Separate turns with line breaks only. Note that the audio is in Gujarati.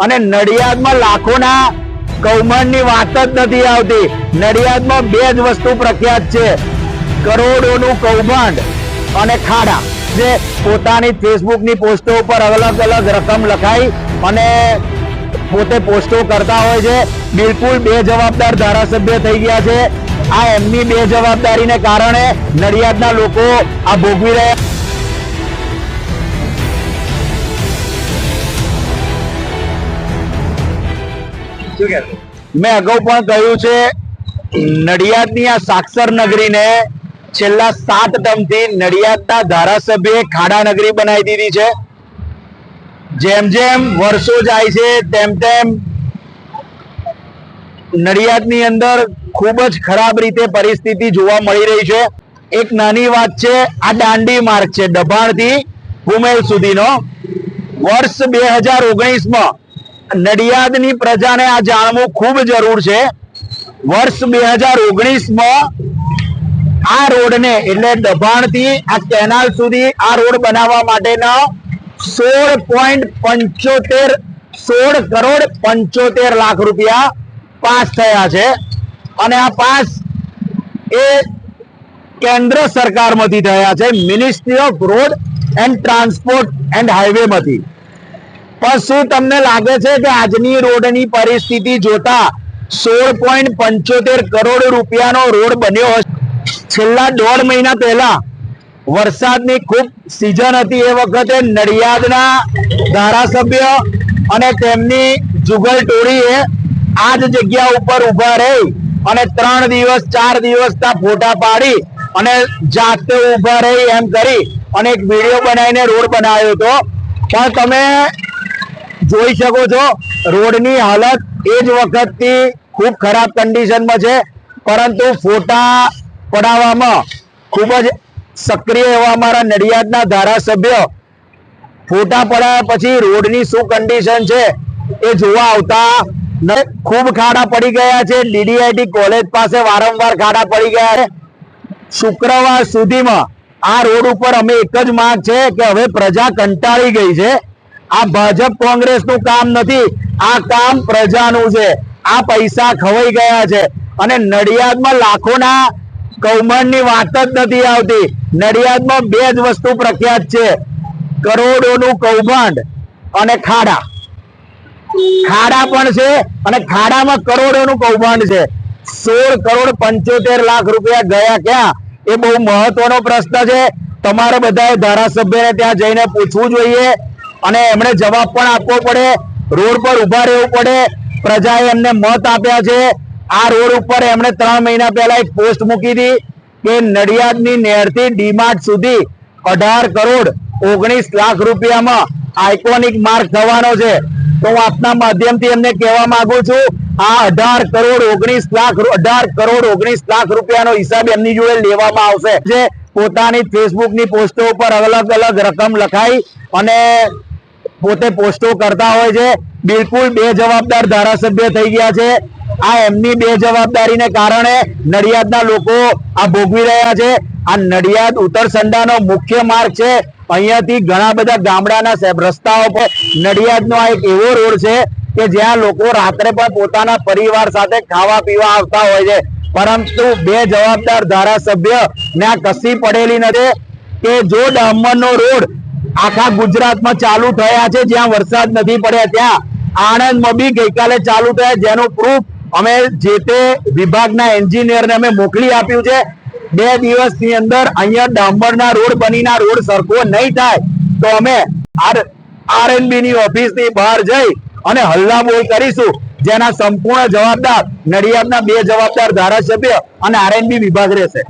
અને નડિયાદમાં લાખોના કૌભાંડની વાત જ નથી આવતી. નડિયાદમાં બે જ વસ્તુ પ્રખ્યાત છે. કરોડોનું કૌભાંડ અને ખાડા. જે પોતાની ફેસબુકની પોસ્ટો ઉપર અલગ અલગ રકમ લખાઈ અને પોતે પોસ્ટો કરતા હોય છે. બિલકુલ બે જવાબદાર ધારાસભ્ય થઈ ગયા છે. આ એમની બે જવાબદારીને કારણે નડિયાદના લોકો આ ભોગવી રહ્યા મેં અગાઉ પણ કહ્યું છે, નડિયાદની આ સાક્ષર નગરીને છેલ્લા સાત ટર્મથી નડિયાદના ધારાસભ્યએ ખાડા નગરી બનાવી દીધી છે. જેમ જેમ વર્ષો જાય છે, તેમ તેમ નડિયાદની અંદર ખૂબ જ ખરાબ રીતે પરિસ્થિતિ જોવા મળી રહી છે. એક નાની વાત છે, આ દાંડી માર્ગ છે ડભાણથી કુમેલ સુધીનો. વર્ષ બે હજાર ઓગણીસમાં નડિયાદની પ્રજાને આ જાણવું ખૂબ જરૂર છે. વર્ષ બે હજાર ઓગણીસમાં આ રોડને એટલે દબાણથી આ કેનાલ સુધી આ રોડ બનાવવા માટેના સોળ પોઈન્ટ પંચોતેર, સોળ કરોડ પંચોતેર લાખ રૂપિયા પાસ થયા છે. અને આ પાસ એ કેન્દ્ર સરકારમાંથી થયા છે ministry of road and transport and highway માંથી પણ શું તમને લાગે છે કે આજની રોડની પરિસ્થિતિ જોતા સોળ પોઈન્ટ પંચોતેર કરોડ રૂપિયાનો રોડ બન્યો છેલ્લા દોઢ મહિના પહેલા વરસાદની ખૂબ સિઝન હતી. એ વખતે નડિયાદના ધારાસભ્ય અને તેમની જુગલ ટોળીએ આ જ જગ્યા ઉપર ઊભા રહી અને ત્રણ દિવસ, ચાર દિવસના ફોટા પાડી અને જાતે ઊભા રહી એમ કરી અને એક વીડિયો બનાવીને રોડ બનાવ્યો હતો. પણ તમે જોઈ શકો છો, રોડની હાલત એ જ વખતથી ખૂબ ખરાબ કન્ડિશનમાં છે, પરંતુ ફોટા પડાવવામાં ખૂબ જ સક્રિય એવા અમારા નડિયાદના ધારાસભ્ય ફોટા પડાયા પછી રોડની શું કન્ડિશન છે એ જોવા આવતા ખૂબ ખાડા પડી ગયા છે, ડીડીઆઈટી કોલેજ પાસે વારંવાર ખાડા પડી ગયા છે. શુક્રવાર સુધીમાં આ રોડ ઉપર અમે એક જ માંગ છે કે હવે પ્રજા કંટાળી ગઈ છે. આ ભાજપ કોંગ્રેસનું કામ નથી. આ કામ પ્રજાનું છે. આ પૈસા ખવાઈ ગયા છે. અને નડિયાદમાં લાખોના કૌભાંડની વાત જ નથી આવતી. નડિયાદમાં બે જ વસ્તુ પ્રખ્યાત છે. કરોડોનું કૌભાંડ અને ખાડા. ખાડા પણ છે અને ખાડામાં કરોડોનું કૌભાંડ છે. સોળ કરોડ પંચોતેર લાખ રૂપિયા ગયા ક્યાં? એ બહુ મહત્વનો પ્રશ્ન છે. તમારે બધાએ ધારાસભ્યને ત્યાં જઈને પૂછવું જોઈએ. અને એમણે જવાબ પણ આપવો પડે. રોડ પર ઊભા રહેવું પડે. પ્રજાએ એમને મત આપ્યા છે. આ રોડ ઉપર એમણે ત્રણ મહિના પહેલા એક પોસ્ટ મૂકી હતી કે નડિયાદની નહેરથી ડીમાર્ટ સુધી અઢાર કરોડ ઓગણીસ લાખ રૂપિયામાં આઇકોનિક માર્ગ થવાનો છે. તો હું આપના માધ્યમથી એમને કહેવા માંગુ છું, આ અઢાર કરોડ ઓગણીસ લાખ અઢાર કરોડ ઓગણીસ લાખ રૂપિયાનો હિસાબ એમની જોડે લેવામાં આવશે. જે પોતાની ફેસબુકની પોસ્ટો ઉપર અલગ અલગ રકમ લખાઈ અને પોતે પોસ્ટો કરતા હોય છે. બિલકુલ બે જવાબદાર ધારાસભ્ય થઈ ગયા છે. આ એમની બે જવાબદારીને કારણે નડિયાદના લોકો આ ભોગવી રહ્યા છે. આ નડિયાદ ઉત્તરસંડાનો મુખ્ય માર્ગ છે. અહીંયાથી ઘણા બધા ગામડાના રસ્તાઓ પર નડિયાદનો આ એક એવો રોડ છે કે જ્યાં લોકો રાત્રે પણ પોતાના પરિવાર સાથે ખાવા પીવા આવતા હોય છે. પરંતુ બે જવાબદાર ધારાસભ્ય ને આ કસી પડેલી નથી કે જો ડામરનો રોડ આખા ગુજરાતમાં ચાલુ થયા છે, જ્યાં વરસાદ નથી પડ્યા ત્યાં. આણંદમાં બી ગઈકાલે ચાલુ થયા, જેનું પ્રૂફ અમે જે તે વિભાગના એન્જિનિયરને અમે મોકલી આપ્યું છે. બે દિવસની અંદર અહીંયા ડામ્બરના રોડ બનીના રોડ સરખો નહીં થાય, તો અમે આર, આરએનબી ની ઓફિસની બહાર જઈ અને હલ્લાબોલ કરીશું, જેના સંપૂર્ણ જવાબદાર નડિયાદના બે જવાબદાર ધારાસભ્ય અને આરએનબી વિભાગ રહેશે.